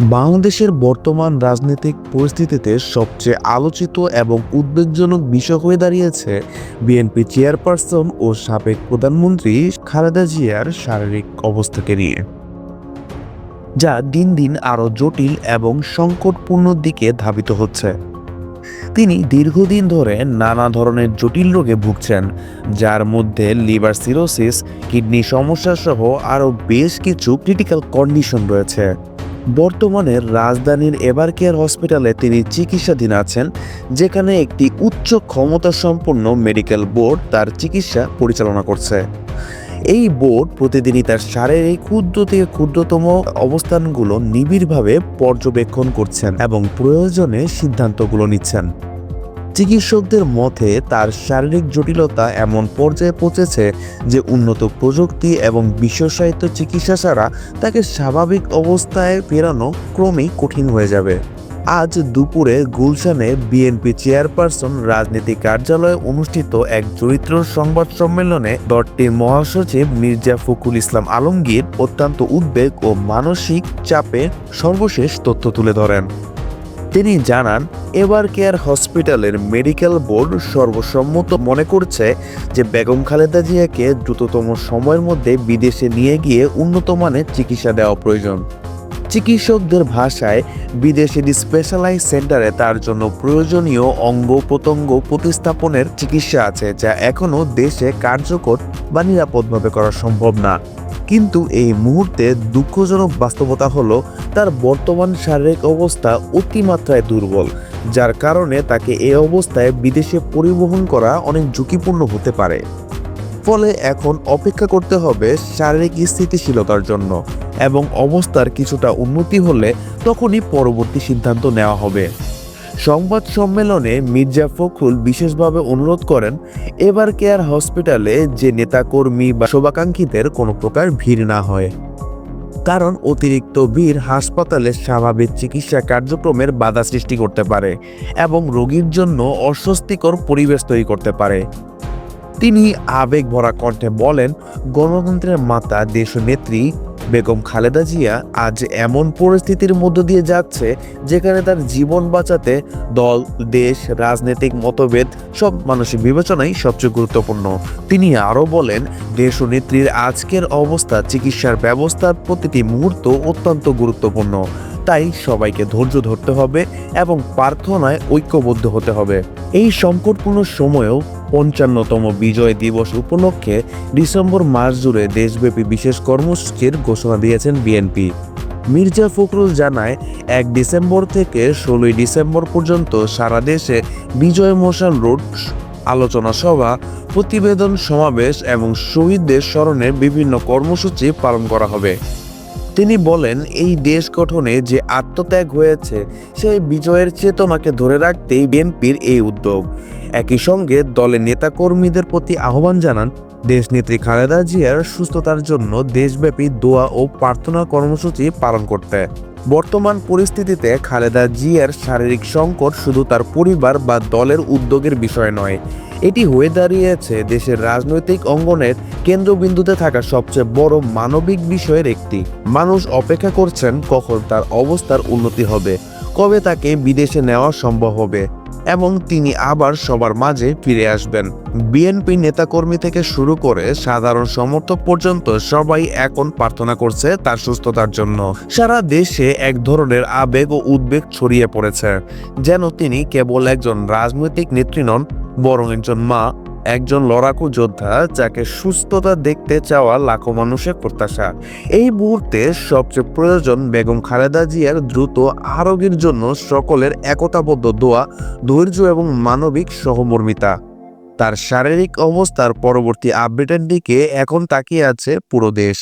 বাংলাদেশের বর্তমান রাজনৈতিক পরিস্থিতিতে সবচেয়ে আলোচিত এবং উদ্বেগজনক বিষয় হয়ে দাঁড়িয়েছে বিএনপি চেয়ারপারসন ও সাবেক প্রধানমন্ত্রী খালেদা জিয়ার শারীরিক অবস্থাকে নিয়ে। যা দিন দিন আরও জটিল এবং সংকটপূর্ণ দিকে ধাবিত হচ্ছে। তিনি দীর্ঘদিন ধরে নানা ধরনের জটিল রোগে ভুগছেন, যার মধ্যে লিভার সিরোসিস, কিডনি সমস্যা সহ আরও বেশ কিছু ক্রিটিক্যাল কন্ডিশন রয়েছে। বর্তমানে রাজধানীর এভার কেয়ার হসপিটালে তিনি চিকিৎসাধীন আছেন, যেখানে একটি উচ্চ ক্ষমতা সম্পন্ন মেডিকেল বোর্ড তার চিকিৎসা পরিচালনা করছে। এই বোর্ড প্রতিদিনই তার শারীরিক ক্ষুদ্র থেকে ক্ষুদ্রতম অবস্থানগুলো নিবিড়ভাবে পর্যবেক্ষণ করছেন এবং প্রয়োজনে সিদ্ধান্তগুলো নিচ্ছেন। চিকিৎসকদের মতে, তার শারীরিক জটিলতা এমন পর্যায়ে পৌঁছেছে যে উন্নত প্রযুক্তি এবং বিশ্বসাহিত্য চিকিৎসা ছাড়া তাকে স্বাভাবিক অবস্থায় ফেরানো ক্রমেই কঠিন হয়ে যাবে। আজ দুপুরে গুলশানে বিএনপি চেয়ারপারসন, রাজনীতি কার্যালয়ে অনুষ্ঠিত এক চরিত্র সংবাদ সম্মেলনে দলটির মহাসচিব মির্জা ফখরুল ইসলাম আলমগীর অত্যন্ত উদ্বেগ ও মানসিক চাপে সর্বশেষ তথ্য তুলে ধরেন। তিনি জানান, এবার কেয়ার হসপিটালের মেডিকেল বোর্ড সর্বসম্মত মনে করছে যে বেগম খালেদা জিয়াকে দ্রুততম সময়ের মধ্যে বিদেশে নিয়ে গিয়ে উন্নত মানের চিকিৎসা দেওয়া প্রয়োজন। চিকিৎসকদের ভাষায় বিদেশের স্পেশালাইজ সেন্টারে তার জন্য প্রয়োজনীয় অঙ্গ প্রত্যঙ্গ প্রতিস্থাপনের চিকিৎসা আছে যা এখনও দেশে কার্যকর বা নিরাপদভাবে করা সম্ভব না। কিন্তু এই মুহূর্তে দুঃখজনক বাস্তবতা হলো তার বর্তমান শারীরিক অবস্থা অতিমাত্রায় দুর্বল, যার কারণে তাকে এই অবস্থায় বিদেশে পরিবহন করা অনেক ঝুঁকিপূর্ণ হতে পারে। ফলে এখন অপেক্ষা করতে হবে শারীরিক স্থিতিশীলতার জন্য এবং অবস্থার কিছুটা উন্নতি হলে তখনই পরবর্তী সিদ্ধান্ত নেওয়া হবে। সংবাদ সম্মেলনে মির্জা ফখরুল বিশেষভাবে অনুরোধ করেন, এবার কেয়ার হসপিটালে যে নেতাকর্মী বা শোভাকাঙ্ক্ষীদের কোনো প্রকার ভিড় না হয়। কারণ অতিরিক্ত ভিড় হাসপাতালের স্বাভাবিক চিকিৎসা কার্যক্রমের বাধা সৃষ্টি করতে পারে এবং রোগীর জন্য অস্বস্তিকর পরিবেশ তৈরি করতে পারে। তিনি আবেগ ভরা কণ্ঠে বলেন, গণতন্ত্রের মাতা দেশনেত্রী বেগম খালেদা জিয়া আজ এমন পরিস্থিতির মধ্য দিয়ে যাচ্ছে যেখানে তার জীবন বাঁচাতে দল, দেশ, রাজনৈতিক মতভেদ, সব মানুষের বিবেচনাই সবচেয়ে গুরুত্বপূর্ণ। তিনি আরও বলেন, দেশ নেত্রীর আজকের অবস্থা চিকিৎসার ব্যবস্থার প্রতিটি মুহূর্ত অত্যন্ত গুরুত্বপূর্ণ। তাই সবাইকে ধৈর্য ধরতে হবে এবং প্রার্থনায় ঐক্যবদ্ধ হতে হবে। এই সংকটপূর্ণ সময়েও পঞ্চান্নতম বিজয় দিবস উপলক্ষে ডিসেম্বর মাস জুড়ে দেশব্যাপী বিশেষ কর্মসূচির ঘোষণা দিয়েছেন বিএনপি। মির্জা ফখরুল জানায়, এক ডিসেম্বর থেকে ষোলোই ডিসেম্বর পর্যন্ত সারা দেশে বিজয় মোশন রোড আলোচনা সভা, প্রতিবেদন সমাবেশ এবং শহীদদের স্মরণে বিভিন্ন কর্মসূচি পালন করা হবে। তিনি বলেন, এই দেশ গঠনে যে আত্মত্যাগ হয়েছে, সেই বিজয়ের চেতনাকে ধরে রাখতেই বিএনপির এই উদ্যোগ। একই সঙ্গে দলের নেতাকর্মীদের প্রতি আহ্বান জানান, দেশনেত্রী খালেদা জিয়ার সুস্থতার জন্য দেশব্যাপী দোয়া ও প্রার্থনা কর্মসূচি পালন করতে। বর্তমান পরিস্থিতিতে খালেদা জিয়ার শারীরিক সংকট শুধু তার পরিবার বা দলের উদ্যোগের বিষয় নয়। এটি হয়ে দাঁড়িয়েছে দেশের রাজনৈতিক অঙ্গনের কেন্দ্রবিন্দুতে থাকা সবচেয়ে বড় মানবিক বিষয়ের একটি। মানুষ অপেক্ষা করছেন কখন তার অবস্থার উন্নতি হবে, কবে তাকে বিদেশে নেওয়া সম্ভব হবে। এবং তিনি আবার সবার মাঝে ফিরে আসবেন। বিএনপি নেতাকর্মী থেকে শুরু করে সাধারণ সমর্থক পর্যন্ত সবাই এখন প্রার্থনা করছে তার সুস্থতার জন্য। সারা দেশে এক ধরনের আবেগ ও উদ্বেগ ছড়িয়ে পড়েছে। যেন তিনি কেবল একজন রাজনৈতিক নেত্রী নন, বরং একজন মা একজন লড়াকু যোদ্ধা যাকে সুস্থতা দেখতে চাওয়া লাখো মানুষের প্রত্যাশা। এই মুহূর্তে সবচেয়ে প্রয়োজন বেগম খালেদা জিয়ার দ্রুত আরোগ্যের জন্য সকলের একতাবদ্ধ দোয়া, ধৈর্য এবং মানবিক সহমর্মিতা। তার শারীরিক অবস্থার পরবর্তী আপডেটের দিকে এখন তাকিয়ে আছে পুরো দেশ।